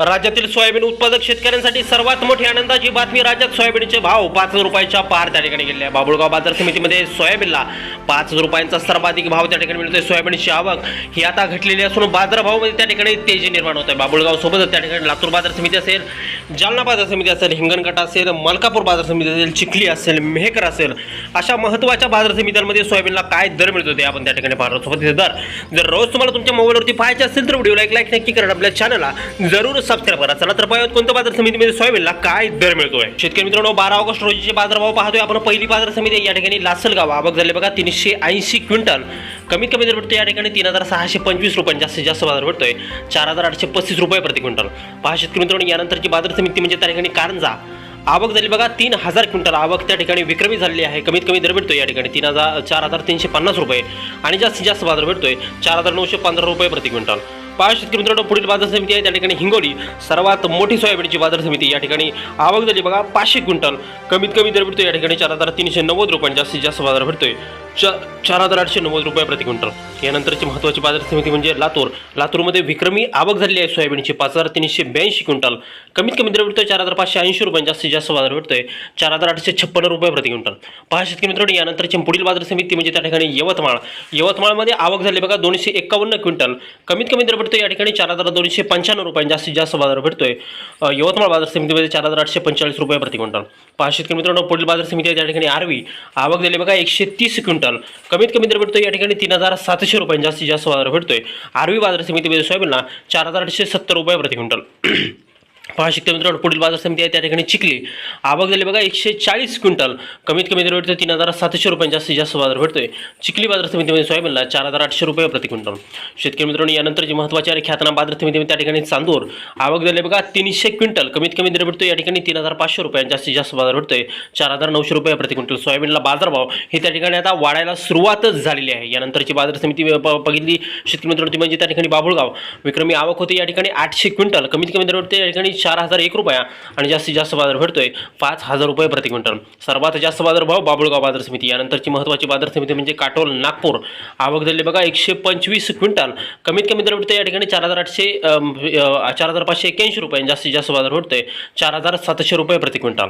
राज्यातील सोयाबीन उत्पादक शेतकऱ्यांसाठी सर्वात मोठी आनंदाची बातमी राज्यात सोयाबीनचे भाव पाच रुपयाच्या पार त्या ठिकाणी गेले बाबुळगाव बाजार समितीमध्ये सोयाबीनला पाच रुपयांचा सर्वाधिक भाव त्या ठिकाणी मिळतोय. सोयाबीनची आवक ही आता घटलेली असून बाजारभावामध्ये त्या ठिकाणी तेजी निर्माण होत आहे. बाबुळगाव सोबतच त्या ठिकाणी लातूर बाजार समिती असेल जालना बाजार समिती असेल हिंगणघाट असेल मलकापूर बाजार समिती असेल चिखली असेल मेहकर असेल अशा महत्त्वाच्या बाजार समित्यांमध्ये सोयाबीनला काय दर मिळतो ते आपण त्या ठिकाणी पाहतो सोबत दर. जर रोज तुम्हाला तुमच्या मोबाईलवरती पाहायचे असेल तर व्हिडिओला एक लाईक नक्की करा आपल्या चॅनलला जरूर सबस्क्राईब करा. चला तर पाहूयात कोणत्या बाजार समितीमध्ये सोयाबीनला काय दर मिळतोय. शेतकरी मित्रांनो बारा ऑगस्ट रोजीचे बाजारभाव पाहतोय आपण. पहिली बाजार समिती या ठिकाणी लासलगाव आवक झाले बघा तीनशे ऐंशी क्विंटल. कमीत कमी दर भेटतो या ठिकाणी तीन हजार सहाशे पंचवीस रुपये जास्तीत जास्त बाजार भेटतोय चार हजार आठशे पस्तीस रुपये प्रति क्विंटल. पहा शेतकरी मित्रांनो यानंतरची बाजार समिती म्हणजे त्या ठिकाणी कारंजा. आवक झाली बघा तीन हजार क्विंटल. आवक त्या ठिकाणी विक्रमी झालेली आहे. कमीत कमी दर भेटतो या ठिकाणी तीन हजार चार हजार तीनशे पन्नास रुपये. आणि जास्तीत जास्त बाजार भेटतोय चार हजार नऊशे पंधरा रुपये प्रति क्विंटल. पाच शेतकरी मित्रांनो पुढील बाजार समिती आहे त्या ठिकाणी हिंगोली सर्वात मोठी सोयाबीनची बाजार समिती या ठिकाणी आवक झाली. बघा पाचशे क्विंटल. कमीत कमी दर भेटतो या ठिकाणी चार हजार तीनशे नव्वद रुपये जास्तीत जास्त बाजार भेटतोय च चार हजार आठशे नव्वद रुपये प्रति क्विंटल. यानंतरची महत्त्वाची बाजार समिती म्हणजे लातूर. लातूरमध्ये विक्रमी आवक झालेली आहे. सोयाबीनची पाच हजार तीनशे ब्याऐंशी क्विंटल. कमीत कमी दर भेटतोय चार हजार पाचशे ऐंशी रुपये. जास्तीत जास्त बाजार भेटतोय चार हजार आठशे छप्पन्न रुपये प्रति क्विंटल. पहा शेतकरी मित्रांनो यानंतरची पुढील बाजार समिती म्हणजे त्या ठिकाणी यवतमाळ. यवतमाळमध्ये आवक झाली बघा दोनशे एकावन्न क्विंटल. कमीत कमी दर भेटतोय या ठिकाणी चार हजार दोनशे पंच्याण्णव रुपये. जास्तीत जास्त बाजार भेटतोय यवतमाळ बाजार समितीमध्ये चार हजार आठशे पंचेचाळीस रुपये प्रति क्विंटल. पहा शेतकरी मित्रांनो पुढील बाजार समिती आहे त्या ठिकाणी आरवी. आवक झाली बघा एकशे तीस क्विंटल. कमीत कमी दर भेटतोय या ठिकाणी तीन हजार सातशे रुपयांनी जास्तीत जास्त बाजार भेटतोय. आरवी बाजार समितीमध्ये सोयाबीनला चार हजार आठशे सत्तर रुपये प्रति क्विंटल. पहा शेतकरी मित्रांनो पुढील बाजार समिती आहे त्या ठिकाणी चिखली. आवक झाली बघा एकशे चाळीस क्विंटल. कमीत कमी दर भेटतो तीन हजार सातशे रुपये जास्तीत जास्त बाजार भेटतोय. चिखली बाजार समितीमध्ये सोयाबीनला चार हजार आठशे रुपये प्रति क्विंटल. शेतकरी मित्रांनो यानंतरची महत्त्वाची आणि ख्यातनाम बाजार समितीमध्ये त्या ठिकाणी चांदूर. आवक झाली बघा तीनशे क्विंटल. कमीत कमी दर भेटतो या ठिकाणी तीन हजार पाचशे रुपयांचा जास्तीत जास्त बाजार भेटतोय. चार हजार नऊशे रुपये प्रति क्विंटल. सोयाबीनला बाजारभाव हे त्या ठिकाणी आता वाढायला सुरुवातच झालेली आहे. यानंतरची बाजार समिती ब- बघितली. शेतकरी मित्रांनो ती म्हणजे त्या ठिकाणी बाबुळगाव विक्रमी आवक होती या ठिकाणी आठशे क्विंटल. कमीत कमी दर भेटते या ठिकाणी चार हजार एक रुपया आणि जास्तीत जास्त बाजार भेटतोय पाच हजार रुपये प्रति क्विंटल. सर्वात जास्त बाजार भाव बाबुळगाव बाजार समिती. यानंतरची महत्त्वाची बाजार समिती म्हणजे काटोल नागपूर. आवक झाली बघा एकशे पंचवीस क्विंटल. कमीत कमी दर भेटतोय या ठिकाणी चार हजार आठशे चार हजार पाचशे एक्याऐंशी रुपये आणि जास्तीत जास्त बाजार भेटतोय चार हजार सातशे रुपये प्रति क्विंटल.